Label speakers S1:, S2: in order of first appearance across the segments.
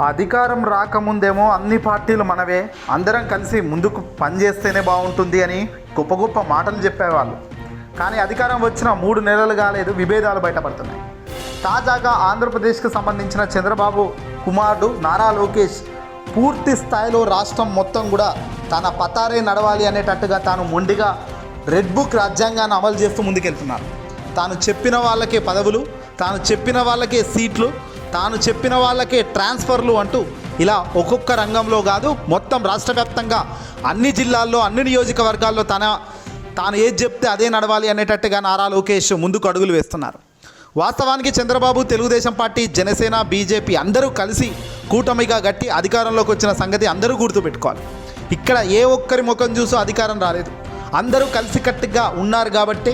S1: అధికారం రాకముందేమో అన్ని పార్టీలు మనవే. అందరం కలిసి ముందుకు పనిచేస్తేనే బాగుంటుంది అని గొప్ప గొప్ప మాటలు చెప్పేవాళ్ళు. కానీ అధికారం వచ్చిన మూడు నెలలు కాలేదు విభేదాలు బయటపడుతున్నాయి. తాజాగా ఆంధ్రప్రదేశ్కి సంబంధించిన చంద్రబాబు కుమారుడు నారా లోకేష్ పూర్తి స్థాయిలో రాష్ట్రం మొత్తం కూడా తన పతారే నడవాలి అనేటట్టుగా తాను మొండిగా రెడ్ బుక్ రాజ్యాంగాన్ని అమలు చేస్తూ ముందుకెళ్తున్నారు. తాను చెప్పిన వాళ్ళకే పదవులు తాను చెప్పిన వాళ్ళకే సీట్లు తాను చెప్పిన వాళ్ళకే ట్రాన్స్ఫర్లు అంటూ ఇలా ఒక్కొక్క రంగంలో కాదు మొత్తం రాష్ట్ర వ్యాప్తంగా అన్ని జిల్లాల్లో అన్ని నియోజకవర్గాల్లో తన తాను ఏది చెప్తే అదే నడవాలి అనేటట్టుగా నారా లోకేష్ ముందుకు అడుగులు వేస్తున్నారు. వాస్తవానికి చంద్రబాబు తెలుగుదేశం పార్టీ జనసేన బీజేపీ అందరూ కలిసి కూటమిగా గట్టి అధికారంలోకి వచ్చిన సంగతి అందరూ గుర్తుపెట్టుకోవాలి. ఇక్కడ ఏ ఒక్కరి ముఖం చూసో అధికారం రాలేదు. అందరూ కలిసికట్టుగా ఉన్నారు కాబట్టి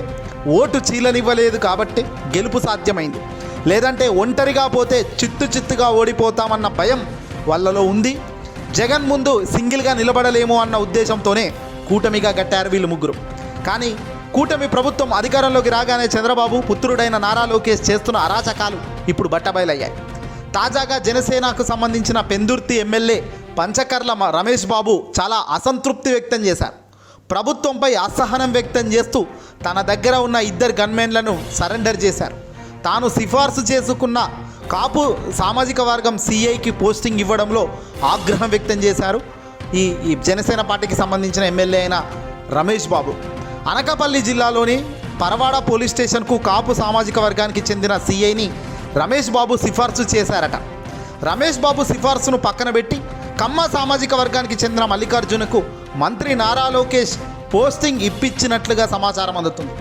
S1: ఓటు చీలనివ్వలేదు కాబట్టి గెలుపు సాధ్యమైంది. లేదంటే ఒంటరిగా పోతే చిత్తు చిత్తుగా ఓడిపోతామన్న భయం వాళ్ళలో ఉంది. జగన్ ముందు సింగిల్గా నిలబడలేము అన్న ఉద్దేశంతోనే కూటమిగా గట్టారు వీళ్ళు ముగ్గురు. కానీ కూటమి ప్రభుత్వం అధికారంలోకి రాగానే చంద్రబాబు పుత్రుడైన నారా లోకేష్ చేస్తున్న అరాచకాలు ఇప్పుడు బట్టబయలయ్యాయి. తాజాగా జనసేనకు సంబంధించిన పెందుర్తి ఎమ్మెల్యే పంచకర్ల మ- రమేష్ బాబు చాలా అసంతృప్తి వ్యక్తం చేశారు. ప్రభుత్వంపై అసహనం వ్యక్తం చేస్తూ తన దగ్గర ఉన్న ఇద్దరు గన్మెన్లను సరెండర్ చేశారు. తాను సిఫార్సు చేసుకున్న కాపు సామాజిక వర్గం సిఐకి పోస్టింగ్ ఇవ్వడంలో ఆగ్రహం వ్యక్తం చేశారు. ఈ ఈ జనసేన పార్టీకి సంబంధించిన ఎమ్మెల్యే అయిన రమేష్ బాబు. అనకాపల్లి జిల్లాలోని పరవాడ పోలీస్ స్టేషన్కు కాపు సామాజిక వర్గానికి చెందిన సిఐని రమేష్ బాబు సిఫార్సు చేశారట. రమేష్ బాబు సిఫార్సును పక్కన పెట్టి కమ్మ సామాజిక వర్గానికి చెందిన మల్లికార్జునకు మంత్రి నారా లోకేష్ పోస్టింగ్ ఇప్పించినట్లుగా సమాచారం అందుతుంది.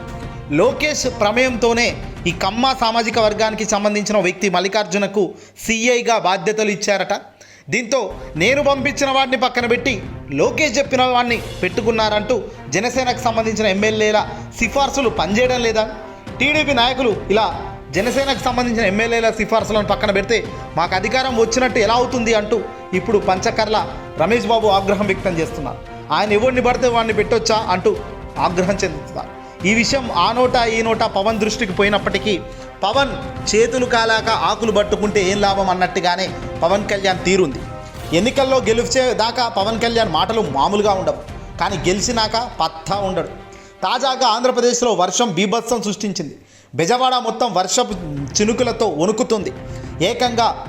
S1: లోకేష్ ప్రమేయంతోనే ఈ కమ్మ సామాజిక వర్గానికి సంబంధించిన వ్యక్తి మల్లికార్జునకు సిఐగా బాధ్యతలు ఇచ్చారట. దీంతో నేను పంపించిన వాడిని పక్కన పెట్టి లోకేష్ చెప్పిన వాడిని పెట్టుకున్నారంటూ జనసేనకు సంబంధించిన ఎమ్మెల్యేల సిఫార్సులు పనిచేయడం లేదా? టీడీపీ నాయకులు ఇలా జనసేనకు సంబంధించిన ఎమ్మెల్యేల సిఫార్సులను పక్కన పెడితే మాకు అధికారం వచ్చినట్టు ఎలా అవుతుంది అంటూ ఇప్పుడు పంచకర్ల రమేష్ బాబు ఆగ్రహం వ్యక్తం చేస్తున్నారు. ఆయన ఎవరిని పడితే వాడిని పెట్టొచ్చా అంటూ ఆగ్రహం చెందుతున్నారు. ఈ విషయం ఆ నోట ఈ నోట పవన్ దృష్టికి పోయినప్పటికీ పవన్ చేతులు కాలాక ఆకులు పట్టుకుంటే ఏం లాభం అన్నట్టుగానే పవన్ కళ్యాణ్ తీరుంది. ఎన్నికల్లో గెలిచే దాకా పవన్ కళ్యాణ్ మాటలు మామూలుగా ఉండవు. కానీ గెలిచినాక పత్తా ఉండడు. తాజాగా ఆంధ్రప్రదేశ్లో వర్షం బీభత్సం సృష్టించింది. బెజవాడ మొత్తం వర్షపు చినుకులతో వణుకుతుంది. ఏకంగా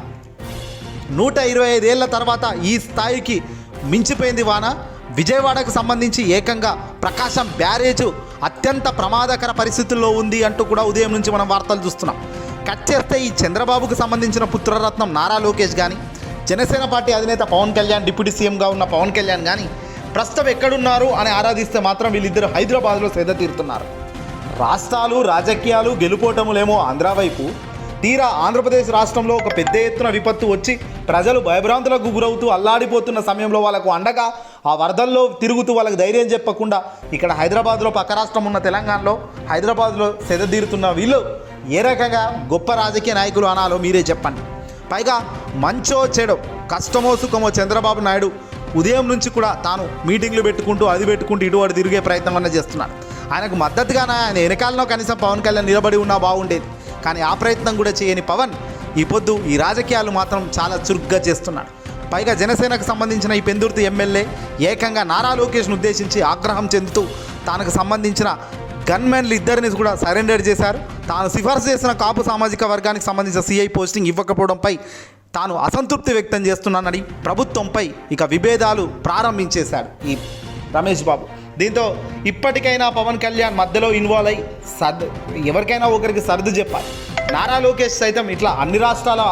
S1: నూట ఇరవై ఐదేళ్ళ తర్వాత ఈ స్థాయికి మించిపోయింది వాన. విజయవాడకు సంబంధించి ఏకంగా ప్రకాశం బ్యారేజు అత్యంత ప్రమాదకర పరిస్థితుల్లో ఉంది అంటూ కూడా ఉదయం నుంచి మనం వార్తలు చూస్తున్నాం. కట్ చేస్తే ఈ చంద్రబాబుకు సంబంధించిన పుత్రరత్నం నారా లోకేష్ కానీ జనసేన పార్టీ అధినేత పవన్ కళ్యాణ్ డిప్యూటీ సీఎంగా ఉన్న పవన్ కళ్యాణ్ కానీ ప్రస్తుతం ఎక్కడున్నారు అని ఆరాధిస్తే మాత్రం వీళ్ళిద్దరు హైదరాబాద్లో సేద తీరుతున్నారు. రాష్ట్రాలు రాజకీయాలు గెలుపోటములేమో ఆంధ్ర వైపు తీరా ఆంధ్రప్రదేశ్ రాష్ట్రంలో ఒక పెద్ద ఎత్తున విపత్తు వచ్చి ప్రజలు భయభ్రాంతులకు గురవుతూ అల్లాడిపోతున్న సమయంలో వాళ్ళకు అండగా ఆ వరదల్లో తిరుగుతూ వాళ్ళకి ధైర్యం చెప్పకుండా ఇక్కడ హైదరాబాద్లో పక్క రాష్ట్రం ఉన్న తెలంగాణలో హైదరాబాద్లో సెదతీరుతున్న వీళ్ళు ఏ రకంగా గొప్ప రాజకీయ నాయకులు అనాలో మీరే చెప్పండి. పైగా మంచో చెడో కష్టమో సుఖమో చంద్రబాబు నాయుడు ఉదయం నుంచి కూడా తాను మీటింగ్లు పెట్టుకుంటూ అది పెట్టుకుంటూ ఇటువంటి తిరిగే ప్రయత్నం అన్న చేస్తున్నాడు ఆయనకు మద్దతుగానే ఆయన వెనకాలలో కనీసం పవన్ కళ్యాణ్ నిలబడి ఉన్నా బాగుండేది. కానీ ఆ ప్రయత్నం కూడా చేయని పవన్ ఈ పొద్దు ఈ రాజకీయాలు మాత్రం చాలా చురుగ్గా చేస్తున్నాడు. పైగా జనసేనకు సంబంధించిన ఈ పెందుర్తి ఎమ్మెల్యే ఏకంగా నారా లోకేష్ను ఉద్దేశించి ఆగ్రహం చెందుతూ తనకు సంబంధించిన గన్మెన్లు ఇద్దరిని కూడా సరెండర్ చేశారు. తాను సిఫార్సు చేసిన కాపు సామాజిక వర్గానికి సంబంధించిన సిఐ పోస్టింగ్ ఇవ్వకపోవడంపై తాను అసంతృప్తి వ్యక్తం చేస్తున్నానని ప్రభుత్వంపై ఇక విభేదాలు ప్రారంభించేశాడు ఈ రమేష్ బాబు. దీంతో ఇప్పటికైనా పవన్ కళ్యాణ్ మధ్యలో ఇన్వాల్వ్ అయి సర్దు ఎవరికైనా ఒకరికి సర్దు చెప్పాలి. నారా లోకేష్ సైతం ఇట్లా అన్ని రాష్ట్రాల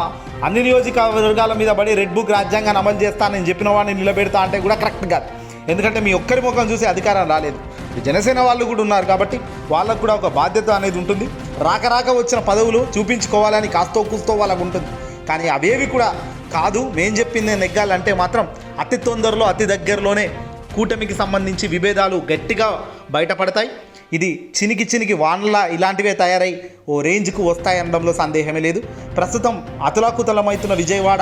S1: అన్ని నియోజకవర్గాల మీద పడి రెడ్ బుక్ రాజ్యాంగాన్ని అమలు చేస్తానని చెప్పిన వాడిని నిలబెడతా అంటే కూడా కరెక్ట్ కాదు. ఎందుకంటే మీ ఒక్కరి ముఖం చూసి అధికారం రాలేదు. జనసేన వాళ్ళు కూడా ఉన్నారు కాబట్టి వాళ్ళకు కూడా ఒక బాధ్యత అనేది ఉంటుంది. రాక రాక వచ్చిన పదవులు చూపించుకోవాలని కాస్తో కూస్తో వాళ్ళకు ఉంటుంది. కానీ అవేవి కూడా కాదు. మేం చెప్పింది నెగ్గాలంటే మాత్రం అతి తొందరలో అతి దగ్గరలోనే కూటమికి సంబంధించి విభేదాలు గట్టిగా బయటపడతాయి. ఇది చినికి చినికి వానలా ఇలాంటివే తయారై ఓ రేంజ్కు వస్తాయనడంలో సందేహమే లేదు. ప్రస్తుతం అతులాకుతలమవుతున్న విజయవాడ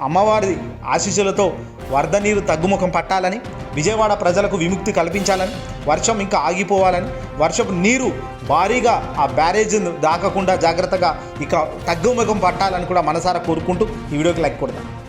S1: అమ్మవారి ఆశీస్సులతో వరద నీరు తగ్గుముఖం పట్టాలని విజయవాడ ప్రజలకు విముక్తి కల్పించాలని వర్షం ఇంకా ఆగిపోవాలని వర్షపు నీరు భారీగా ఆ బ్యారేజ్ దాకకుండా జాగ్రత్తగా ఇక తగ్గుముఖం పట్టాలని కూడా మనసారా కోరుకుంటూ ఈ వీడియోకి లైక్ కొడతాను